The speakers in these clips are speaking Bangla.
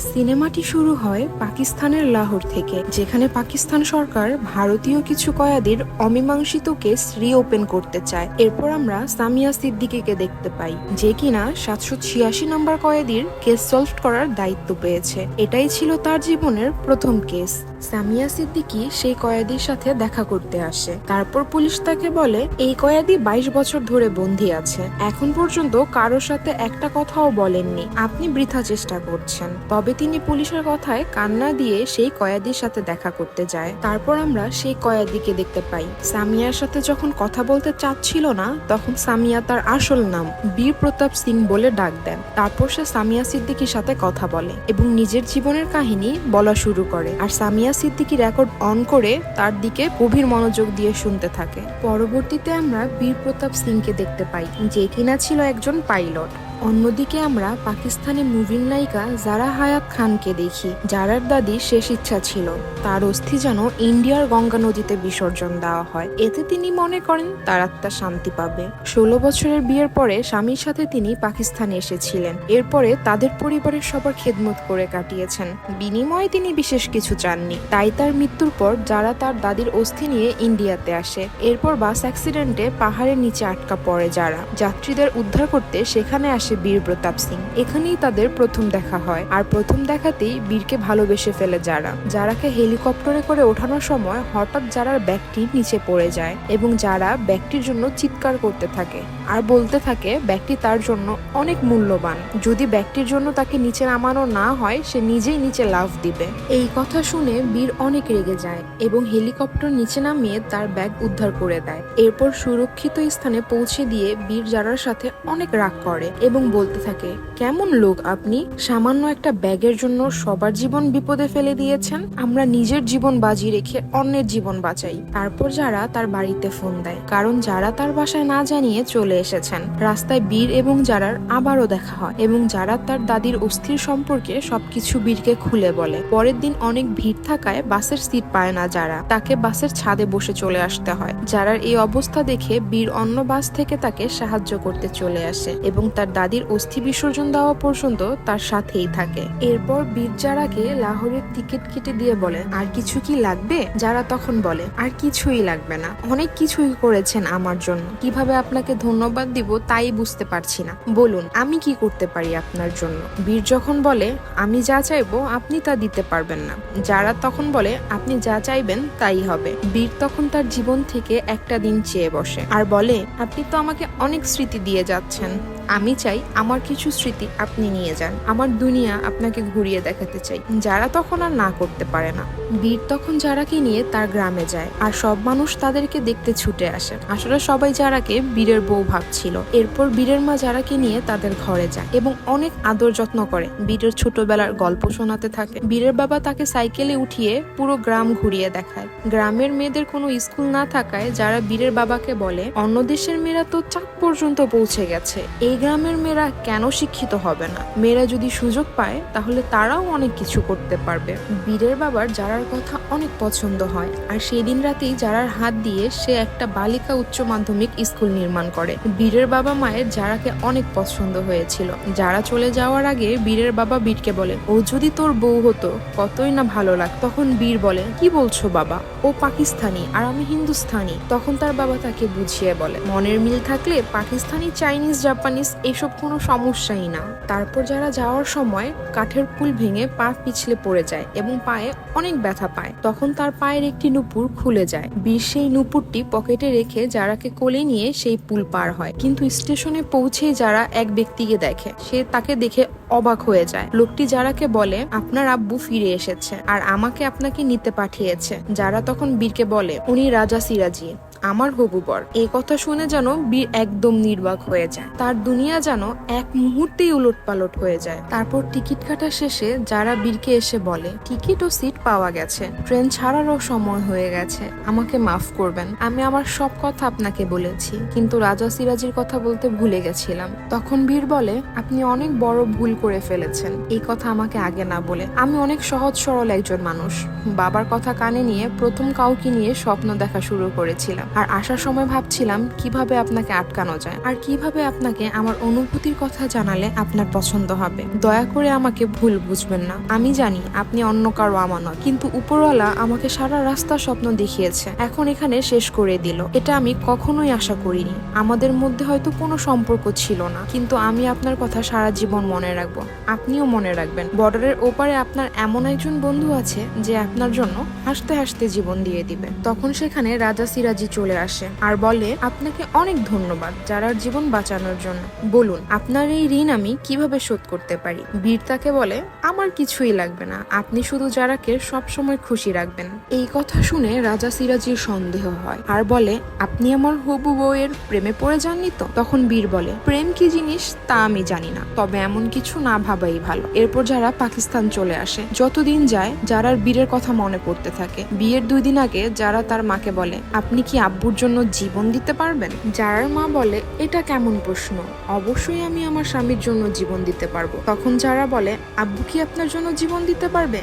সিনেমাটি শুরু হয় পাকিস্তানের লাহোর থেকে, যেখানে পাকিস্তান সরকার ভারতীয় কিছু কয়েদির অমীমাংসিত কেস রিওপেন করতে চায়। এরপর আমরা সামিয়া সিদ্দিকিকে দেখতে পাই, যে কিনা সাতশো ছিয়াশি নম্বর কয়েদির কেস সলভ করার দায়িত্ব পেয়েছে। এটাই ছিল তার জীবনের প্রথম কেস। সামিয়া সিদ্দিকি সেই কয়েদির সাথে দেখা করতে আসে। তারপর পুলিশ তাকে বলে, এই কয়েদি বাইশ বছর ধরে বন্দী আছে। এখন পর্যন্ত কারোর সাথে একটা কথাও বলেননি। আপনি বৃথা চেষ্টা করছেন। তবে তিনি পুলিশের কথায় কান্না দিয়ে সেই কয়াদির সাথে দেখা করতে যায়। তারপর আমরা সেই কয়াদিকে দেখতে পাই। সামিয়ার সাথে যখন কথা বলতে চাচ্ছিল না, তখন সামিয়া তার আসল নাম বীর প্রতাপ সিং বলে ডাক দেন। তারপর সে সামিয়া সিদ্দিকির সাথে কথা বলে এবং নিজের জীবনের কাহিনী বলা শুরু করে আর সামিয়া সিদ্দিকি রেকর্ড অন করে তার দিকে গভীর মনোযোগ দিয়ে শুনতে থাকে। পরবর্তীতে আমরা বীর প্রতাপ সিংকে দেখতে পাই, যে কিনা ছিল একজন পাইলট অন্যদিকে আমরা পাকিস্তানি মুভির নায়িকা জারা হায়াত খানকে দেখি, যারার দাদি শেষ ইচ্ছা ছিল। তার অস্থি যেন ইন্ডিয়ার গঙ্গা নদীতে বিসর্জন দেওয়া হয়। এতে তিনি মনে করেন তার আত্মা শান্তি পাবে। ষোলো বছরের বিয়ের পরে স্বামীর সাথে তিনি পাকিস্তানে এসেছিলেন। এরপরে তাদের পরিবারের সবার খেদমত করে কাটিয়েছেন। বিনিময়ে তিনি বিশেষ কিছু চাননি। তাই তার মৃত্যুর পর যারা তার দাদির অস্থি নিয়ে ইন্ডিয়াতে আসে। এরপর বাস অ্যাক্সিডেন্টে পাহাড়ের নিচে আটকা পড়ে যারা। যাত্রীদের উদ্ধার করতে সেখানে আসে বীর প্রতাপ সিং। এখানেই তাদের প্রথম দেখা হয়। আর প্রথম দেখাতেই বীরকে ভালোবেসে ফেলে যারা। যারাকে হেলিকপ্টারে করে ওঠানোর সময় হঠাৎ যারার ব্যাগটি নিচে পড়ে যায় এবং যারা ব্যাগটির জন্য চিৎকার করতে থাকে। আর বলতে থাকে ব্যাগটি তার জন্য অনেক মূল্যবান। যদি ব্যাগটির জন্য তাকে নিচে নামানো না হয়, সে নিজেই নিচে লাভ দিবে। এই কথা শুনে বীর অনেক রেগে যায় এবং হেলিকপ্টার নিচে নামিয়ে তার ব্যাগ উদ্ধার করে দেয়। এরপর সুরক্ষিত স্থানে পৌঁছে দিয়ে বীর যারার সাথে অনেক রাগ করে এবং বলতে থাকে, কেমন লোক আপনি? সামান্য একটা ব্যাগের জন্য সবার জীবন বিপদে ফেলে দিয়েছেন। আমরা নিজের জীবন বাজি রেখে অন্যের জীবন বাঁচাই। তারপর যারা তার বাড়িতে ফোন দেয়, কারণ যারা তার বাসায় না জানিয়ে চলে এসেছেন, রাস্তায় বীর এবং যারার আবারও দেখা হয় এবং যারা তার দাদির অস্থির সম্পর্কে সবকিছু বীরকে খুলে বলে। পরের দিন অনেক ভিড় থাকায় বাসের সিট পায় না যারা। তাকে বাসের ছাদে বসে চলে আসতে হয়। যারার এই অবস্থা দেখে বীর অন্য বাস থেকে তাকে সাহায্য করতে চলে আসে এবং তার দাদির অস্থি বিসর্জন দেওয়া পর্যন্ত তার সাথেই থাকে। এরপর বীর যারাকে লাহোরের টিকিট কেটে দিয়ে বলে, আর কিছু কি লাগবে? যারা তখন বলে, আর কিছুই লাগবে না। অনেক কিছুই করেছেন আমার জন্য। কীভাবে আপনাকে ধন্যবাদ দিব তাই বুঝতে পারছি না। বলুন, আমি কি করতে পারি আপনার জন্য? বীর যখন বলে, আমি যা চাইব আপনি তা দিতে পারবেন না। যারা তখন বলে, আপনি যা চাইবেন তাই হবে। বীর তখন তার জীবন থেকে একটা দিন চেয়ে বসে। আর বলে, আপনি তো আমাকে অনেক স্মৃতি দিয়ে যাচ্ছেন। আমি চাই আমার কিছু স্মৃতি আপনি নিয়ে যান। আমার দুনিয়া আপনাকে ঘুরিয়ে দেখাতে চাই। যারা তখন আর না করতে পারে না। বীর তখন যারাকে নিয়ে তার গ্রামে যায়। আর সব মানুষ তাদেরকে দেখতে ছুটে আসে। আসলে সবাই যারাকে বীরের বউ ভাবছিল। এরপর বীরের মা যারাকে নিয়ে তাদের ঘরে যায় এবং অনেক আদর যত্ন করে। বীরের ছোটবেলার গল্প শোনাতে থাকে। বীরের বাবা তাকে সাইকেলে উঠিয়ে পুরো গ্রাম ঘুরিয়ে দেখায়। গ্রামের মেয়েদের কোনো স্কুল না থাকায় যারা বীরের বাবাকে বলে, অন্য দেশের মেয়েরা তো চাঁদ পর্যন্ত পৌঁছে গেছে। এই গ্রামের মেয়েরা কেন শিক্ষিত হবে না? মেয়েরা যদি সুযোগ পায়, তাহলে তারাও অনেক কিছু করতে পারবে। বীরের বাবার যারার কথা অনেক পছন্দ হয়। আর সেই দিন রাতেই যারার হাত দিয়ে সে একটা বালিকা উচ্চ মাধ্যমিক স্কুল নির্মাণ করে। বীরের বাবা মায়ের যারাকে অনেক পছন্দ হয়েছিল। যারা চলে যাওয়ার আগে বীরের বাবা বীরকে বলে, ও যদি তোর বউ হতো, কতই না ভালো লাগ তখন বীর বলে, কি বলছো বাবা? ও পাকিস্তানি আর আমি হিন্দুস্তানি, তখন তার বাবা তাকে বুঝিয়ে বলে। মনের মিল থাকলে পাকিস্তানি, চাইনিজ, জাপানিজ এসব কোনো সমস্যাই না। তারপর যারা যাওয়ার সময় কাঠের পুল ভেঙে পা পিছলে পড়ে যায় এবং পায়ে অনেক ব্যথা পায়, তখন তার পায়ের একটি নুপুর খুলে যায়। বীর সেই নুপুরটি পকেটে রেখে যারাকে কোলে নিয়ে সেই পুল পার হয়। কিন্তু স্টেশনে পৌঁছে যারা এক ব্যক্তিকে দেখে, সে তাকে দেখে অবাক হয়ে যায়। লোকটি যারাকে বলে, আপনার আব্বু ফিরে এসেছে আর আমাকে আপনাকে নিতে পাঠিয়েছে। যারা তখন বীরকে বলে উনি রাজা সিরাজি। আমার হবু বর। এই কথা শুনে যেন বীর একদম নির্বাক হয়ে যায়। তার দুনিয়া যেন এক মুহূর্তেই উলট পালট হয়ে যায়। তারপর টিকিট কাটা শেষে যারা বীরকে এসে বলে, টিকিট ও সিট পাওয়া গেছে। ট্রেন ছাড়ারও সময় হয়ে গেছে। আমাকে মাফ করবেন। আমি আমার সব কথা আপনাকে বলেছি। কিন্তু রাজা সিরাজির কথা বলতে ভুলে গেছিলাম। তখন বীর বলে, আপনি অনেক বড় ভুল করে ফেলেছেন। এই কথা আমাকে আগে না বলে। আমি অনেক সহজ সরল একজন মানুষ। বাবার কথা কানে নিয়ে প্রথম কাউকে নিয়ে স্বপ্ন দেখা শুরু করেছিলাম। আর আসার সময় ভাবছিলাম কীভাবে আপনাকে আটকানো যায় আর কীভাবে আপনাকে আমার অনুভূতির কথা জানালে আপনার পছন্দ হবে। দয়া করে আমাকে ভুল বুঝবেন না। আমি জানি আপনি অন্য কারও আমানত, কিন্তু উপরওয়ালা আমাকে সারা রাস্তা স্বপ্ন দেখিয়েছে। এখন এখানে শেষ করে দিল। এটা আমি কখনোই আশা করিনি। আমাদের মধ্যে হয়তো কোনো সম্পর্ক ছিল না, কিন্তু আমি আপনার কথা সারা জীবন মনে রাখব। আপনিও মনে রাখবেন, বর্ডারের ওপারে আপনার এমন একজন বন্ধু আছে যে আপনার জন্য হাসতে হাসতে জীবন দিয়ে দিবে। তখন সেখানে রাজা সিরাজি চলে আসে আর বলে, আপনাকে অনেক ধন্যবাদ যারার জীবন বাঁচানোর জন্য। বলুন, আপনার এই ঋণ আমি কীভাবে শোধ করতে পারি? বীর তাকে বলে, আমার কিছুই লাগবে না। আপনি শুধু যারাকে সবসময় খুশি রাখবেন। এই কথা শুনে রাজা সিরাজির সন্দেহ হয় আর বলে, আপনি আমার হবু বউয়ের প্রেমে পড়ে যাননি তো? তখন বীর বলে, প্রেম কি জিনিস তা আমি জানি না। তবে এমন কিছু না ভাবাই ভালো। এরপর যারা পাকিস্তান চলে আসে, যতদিন যায় যারার বীরের কথা মনে পড়তে থাকে। বিয়ের দুই দিন আগে যারা তার মাকে বলে, আপনি কি আব্বুর জন্য জীবন দিতে পারবেন? যারার মা বলে, এটা কেমন প্রশ্ন? অবশ্যই আমি আমার স্বামীর জন্য জীবন দিতে পারব। তখন যারা বলে, আব্বু কি আপনার জন্য জীবন দিতে পারবে?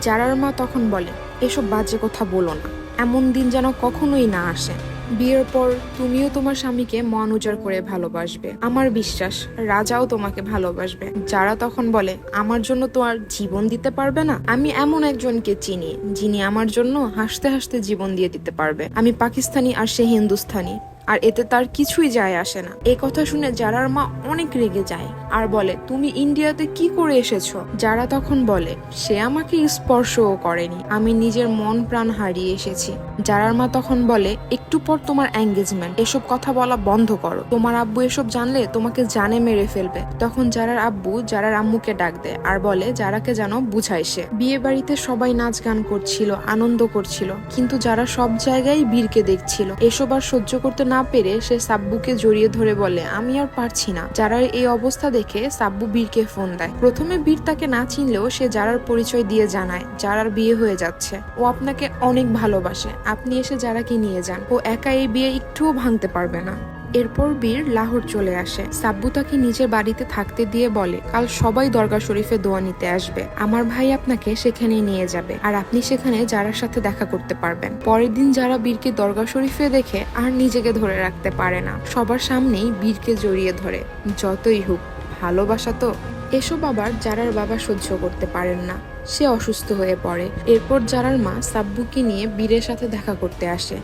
যারার মা তখন বলে, এসব বাজে কথা বলো না। এমন দিন যেন কখনোই না আসে। বিয়ের পর তুমিও তোমার স্বামীকে মন উজাড় করে ভালোবাসবে। আমার বিশ্বাস, রাজাও তোমাকে ভালোবাসবে। যারা তখন বলে, আমার জন্য তো আর জীবন দিতে পারবে না। আমি এমন একজনকে চিনি, যিনি আমার জন্য হাসতে হাসতে জীবন দিয়ে দিতে পারবে। আমি পাকিস্তানি আর সে হিন্দুস্তানি। আর এতে তার কিছুই যায় আসে না। এই কথা শুনে যারার মা অনেক রেগে যায় আর বলে, তুমি ইন্ডিয়াতে কি করে এসেছ? যারা তখন বলে, সে আমাকে স্পর্শও করেনি। আমি নিজের মন প্রাণ হারিয়ে এসেছি। যারার মা তখন বলে, একটু পর তোমার এঙ্গেজমেন্ট এসব কথা বলা বন্ধ করো। তোমার আব্বু এসব জানলে তোমাকে জানে মেরে ফেলবে। তখন যারার আব্বু যারার আম্মুকে ডাক দেয় আর বলে যারাকে যেন বুঝায় সে। বিয়ে বাড়িতে সবাই নাচ গান করছিল, আনন্দ করছিল, কিন্তু যারা সব জায়গায় বীরকে দেখছিল। এসব আর সহ্য করতে না পেরে সে সাব্বুকে জড়িয়ে ধরে বলে, আমি আর পারছি না। যারার এই অবস্থা দেখে সাব্বু বীরকে ফোন দেয়। প্রথমে বীর তাকে না চিনলেও সে যারার পরিচয় দিয়ে জানায়, যারার বিয়ে হয়ে যাচ্ছে। ও আপনাকে অনেক ভালোবাসে। আপনি এসে যারাকে নিয়ে যান। ও একা এই বিয়ে একটুও ভাঙতে পারবে না। এরপর বীর লাহোর চলে আসে। সাব্বু তাকে নিজের বাড়িতে থাকতে দিয়ে বলে, কাল সবাই দরগা শরীফে দোয়া নিতে আসবে। আমার ভাই আপনাকে সেখানে নিয়ে যাবে আর আপনি সেখানে যারার সাথে দেখা করতে পারবেন। পরের দিন যারা বীরকে দরগা শরীফে দেখে আর নিজেকে ধরে রাখতে পারে না, সবার সামনেই বীরকে জড়িয়ে ধরে। যতই হোক, ভালোবাসা তো। এসব আবার যারার বাবা সহ্য করতে পারেন না, সে অসুস্থ হয়ে পড়ে। এরপর যারার মা সাব্বুকে নিয়ে বীরের সাথে দেখা করতে আসে।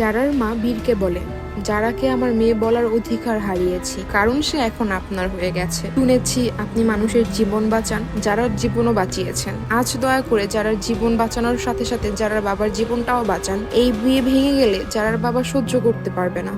যারার মা বীরকে বলে, যারাকে আমার মেয়ে বলার অধিকার হারিয়েছি, কারণ সে এখন আপনার হয়ে গেছে। শুনেছি আপনি মানুষের জীবন বাঁচান, যারার জীবনও বাঁচিয়েছেন। আজ দয়া করে যারার জীবন বাঁচানোর সাথে সাথে যারার বাবার জীবনটাও বাঁচান। এই বিয়ে ভেঙে গেলে যারার বাবা সহ্য করতে পারবে না।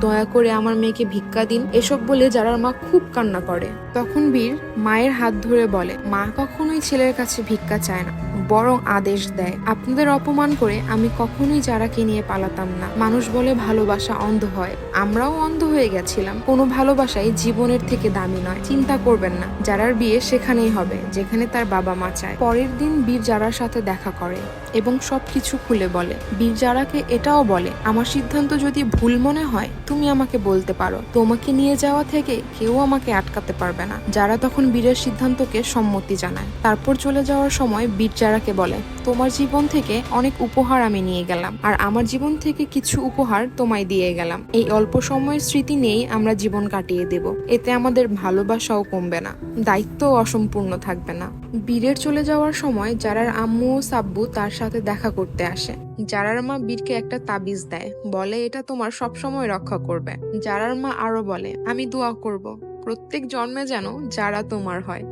দয়া করে আমার মেয়েকে ভিক্ষা দিন, এসব বলে যারার মা খুব কান্না করে। তখন বীর মায়ের হাত ধরে বলে, মা কখনোই ছেলের কাছে ভিক্ষা চায় না। বরং আদেশ দেয়। আপনাদের অপমান করে আমি কখনোই যারাকে নিয়ে পালাতাম না। মানুষ বলে ভালোবাসা অন্ধ হয়। আমরাও অন্ধ হয়ে গেছিলাম। কোনো ভালোবাসাই জীবনের থেকে দামি নয়। চিন্তা করবেন না। যারার বিয়ে সেখানেই হবে, যেখানে তার বাবা মা চায়। পরের দিন বীর যারার সাথে দেখা করে এবং সবকিছু খুলে বলে। বীর যারাকে এটাও বলে, আমার সিদ্ধান্ত যদি ভুল মনে হয়, তুমি আমাকে বলতে পারো। তোমাকে নিয়ে যাওয়া থেকে কেউ আমাকে আটকাতে পারবে না। যারা তখন বীরের সিদ্ধান্তকে সম্মতি জানায়। তারপর চলে যাওয়ার সময় বীর যারাকে বলে, তোমার জীবন থেকে অনেক উপহার আমি নিয়ে গেলাম, আর আমার জীবন থেকে কিছু উপহার তোমায় দিয়ে গেলাম। এই অল্প সময়ের স্মৃতি নিয়েই আমরা জীবন কাটিয়ে দেব। এতে আমাদের ভালোবাসাও কমবে না, দায়িত্বও অসম্পূর্ণ থাকবে না। বীরের চলে যাওয়ার সময় যারার আম্মু ও সাব্বু তার সাথে দেখা করতে আসে। যারার মা বীরকে একটা তাবিজ দেয়, বলে, এটা তোমার সব সময় রক্ষা করবে। যারার মা আরও বলে, আমি দোয়া করব। প্রত্যেক জন্মে যেন যারা তোমার হয়।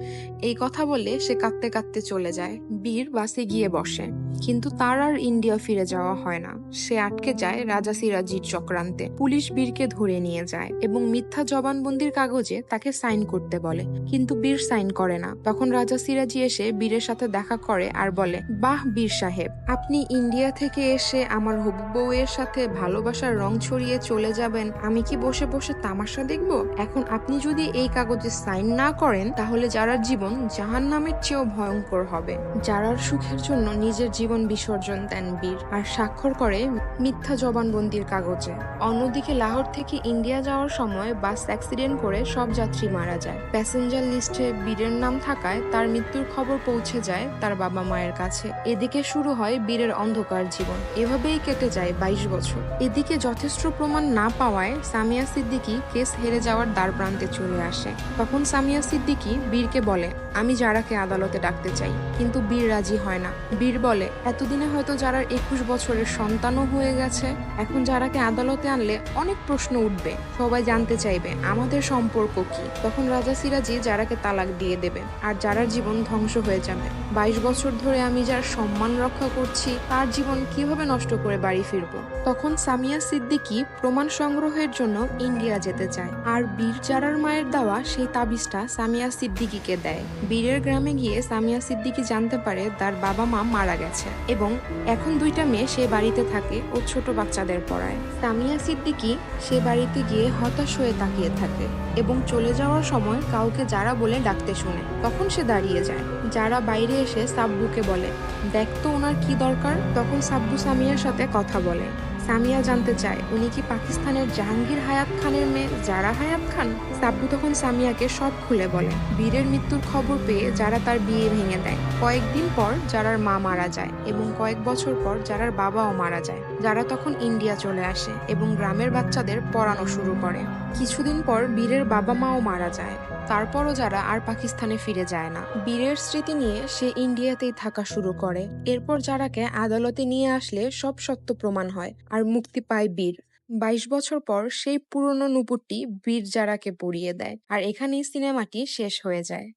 এই কথা বলে সে কাঁদতে কাঁদতে চলে যায়। বীর বাসে গিয়ে বসে। কিন্তু তার আর ইন্ডিয়া ফিরে যাওয়া হয় না। সে আটকে যায় রাজা সিরাজির চক্রান্তে। পুলিশ বীরকে ধরে নিয়ে যায় এবং মিথ্যা জবানবন্দির কাগজে তাকে সাইন করতে বলে। কিন্তু বীর সাইন করে না। তখন রাজা সিরাজি এসে বীরের সাথে দেখা করে আর বলে, বাহ, বীর সাহেব, আপনি ইন্ডিয়া থেকে এসে আমার হবু বউয়ের সাথে ভালোবাসার রং ছড়িয়ে চলে যাবেন। আমি কি বসে বসে তামাশা দেখব? এখন আপনি যদি এই কাগজে সাইন না করেন, তাহলে যারার জীবন জাহান নামের চেয়েও ভয়ঙ্কর হবে। যারার সুখের জন্য নিজের জীবন বিসর্জন দেন বীর আর স্বাক্ষর করে মিথ্যা জবানবন্দির কাগজে। অন্যদিকে লাহোর থেকে ইন্ডিয়া যাওয়ার সময় বাস অ্যাক্সিডেন্ট করে সব যাত্রী মারা যায়। প্যাসেঞ্জার লিস্টে বীরের নাম থাকায় তার মৃত্যুর খবর পৌঁছে যায় তার বাবা মায়ের কাছে। এদিকে শুরু হয় বীরের অন্ধকার জীবন। এভাবেই কেটে যায় বাইশ বছর। এদিকে যথেষ্ট প্রমাণ না পাওয়ায় সামিয়া সিদ্দিকী কেস হেরে যাওয়ার দ্বার প্রান্তে চলে আসে। তখন সামিয়া সিদ্দিকী বীরকে বলে, আমি যারাকে আদালতে ডাকতে চাই, কিন্তু বীর রাজি হয় না। বীর বলে এতদিনে হয়তো যারা একুশ বছরের সন্তানও হয়ে গেছে। এখন যারাকে আদালতে আনলে অনেক প্রশ্ন উঠবে। সবাই জানতে চাইবে, আমাদের সম্পর্ক কি? তখন রাজা সিরাজি যারাকে তালাক দিয়ে দেবে আর যারার জীবন ধ্বংস হয়ে যাবে। বাইশ বছর ধরে আমি যার সম্মান রক্ষা করছি, তার জীবন কীভাবে নষ্ট করে বাড়ি ফিরবো? তখন সামিয়া সিদ্দিকি প্রমাণ সংগ্রহের জন্য ইন্ডিয়া যেতে চায়। আর বীর জারার মায়ের দেওয়া সেই তাবিজটা সামিয়া সিদ্দিকীকে দেয়। বীরের গ্রামে গিয়ে সামিয়া সিদ্দিকী জানতে পারে তার বাবা মা মারা গেছে। এবং এখন দুইটা মেয়ে সে বাড়িতে থাকে ও ছোট বাচ্চাদের পড়ায়। সামিয়া সিদ্দিকি সে বাড়িতে গিয়ে হতাশ হয়ে তাকিয়ে থাকে এবং চলে যাওয়ার সময় কাউকে যারা বলে ডাকতে শুনে। তখন সে দাঁড়িয়ে যায়। যারা বাইরে এসে সাব্বুকে বলে, দেখ তো ওনার কি দরকার? তখন সাব্বু সামিয়ার সাথে কথা বলে। সামিয়া জানতে চায়, উনি কি পাকিস্তানের জাহাঙ্গীর হায়াত খানের মেয়ে যারা হায়াত খান? সাব্বু তখন সামিয়াকে সব খুলে বলে, বীরের মৃত্যুর খবর পেয়ে যারা তার বিয়ে ভেঙে দেয়। কয়েকদিন পর যারার মা মারা যায় এবং কয়েক বছর পর যারার বাবাও মারা যায়। যারা তখন ইন্ডিয়া চলে আসে এবং গ্রামের বাচ্চাদের পড়ানো শুরু করে। কিছুদিন পর বীরের বাবা মাও মারা যায়। তারপরও যারা আর পাকিস্তানে ফিরে যায় না। বীরের স্মৃতি নিয়ে সে ইন্ডিয়াতেই থাকা শুরু করে। এরপর যারাকে আদালতে নিয়ে আসলে সব সত্য প্রমাণ হয় আর মুক্তি পায় বীর। বাইশ বছর পর সেই পুরনো নুপুরটি বীর যারাকে পড়িয়ে দেয় আর এখানেই সিনেমাটি শেষ হয়ে যায়।